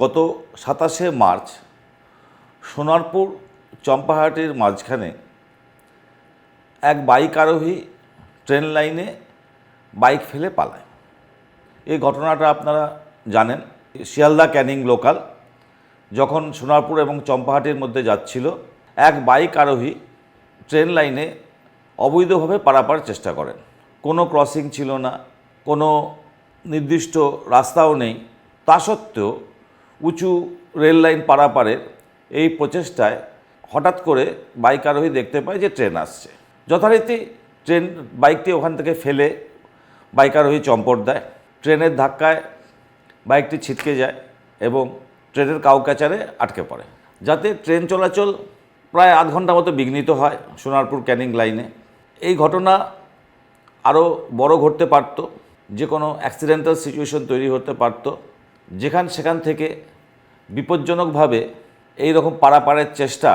গত সাতাশে মার্চ সোনারপুর চম্পাহাটির মাঝখানে এক বাইক আরোহী ট্রেন লাইনে বাইক ফেলে পালায়। এই ঘটনাটা আপনারা জানেন। শিয়ালদা ক্যানিং লোকাল যখন সোনারপুর এবং চম্পাহাটির মধ্যে যাচ্ছিল, এক বাইক আরোহী ট্রেন লাইনে অবৈধভাবে পারাপার চেষ্টা করেন। কোনো ক্রসিং ছিল না, কোনো নির্দিষ্ট রাস্তাও নেই। তা সত্ত্বেও উঁচু রেল লাইন পারাপারের এই প্রচেষ্টায় হঠাৎ করে বাইক আরোহী দেখতে পায় যে ট্রেন আসছে। যথারীতি ট্রেন, বাইকটি ওখান থেকে ফেলে বাইক আরোহী চম্পট দেয়। ট্রেনের ধাক্কায় বাইকটি ছিটকে যায় এবং ট্রেনের কাউকাচারে আটকে পড়ে। যাতে ট্রেন চলাচল প্রায় আধ ঘণ্টা মতো বিঘ্নিত হয় সোনারপুর ক্যানিং লাইনে। এই ঘটনা আরও বড় ঘটতে পারত, যে কোনো অ্যাক্সিডেন্টাল সিচুয়েশন তৈরি হতে পারত। যেখান, সেখান থেকে বিপজ্জনকভাবে এই রকম পারাপারের চেষ্টা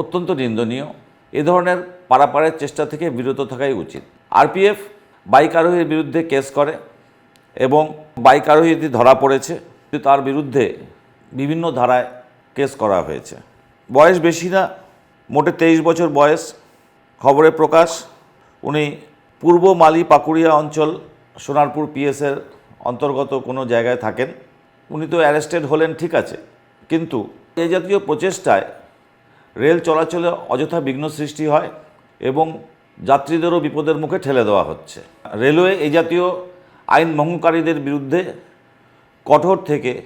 অত্যন্ত নিন্দনীয়। এ ধরনের পারাপারের চেষ্টা থেকে বিরত থাকাই উচিত। আরপিএফ বাইক আরোহীর বিরুদ্ধে কেস করে এবং বাইক আরোহীটি ধরা পড়েছে। তার বিরুদ্ধে বিভিন্ন ধারায় কেস করা হয়েছে। বয়স বেশি না, মোটে তেইশ বছর বয়স। খবরে প্রকাশ, উনি পূর্ব মালি পাকুড়িয়া অঞ্চল, সোনারপুর পিএসের অন্তর্গত কোনো জায়গায় থাকেন। উনি তো অ্যারেস্টেড হলেন, ঠিক আছে। কিন্তু এই জাতীয় প্রচেষ্টায় রেল চলাচলে অযথা বিঘ্ন সৃষ্টি হয় এবং যাত্রীদেরও বিপদের মুখে ঠেলে দেওয়া হচ্ছে। রেলওয়ে এই জাতীয় আইন ভঙ্গকারীদের বিরুদ্ধে কঠোর থেকে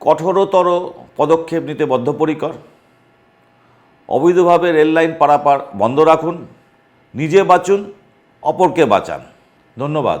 কঠোরতর পদক্ষেপ নিতে বদ্ধপরিকর। অবৈধভাবে রেল লাইন পারাপার বন্ধ রাখুন, নিজে বাঁচুন, অপরকে বাঁচান। ধন্যবাদ।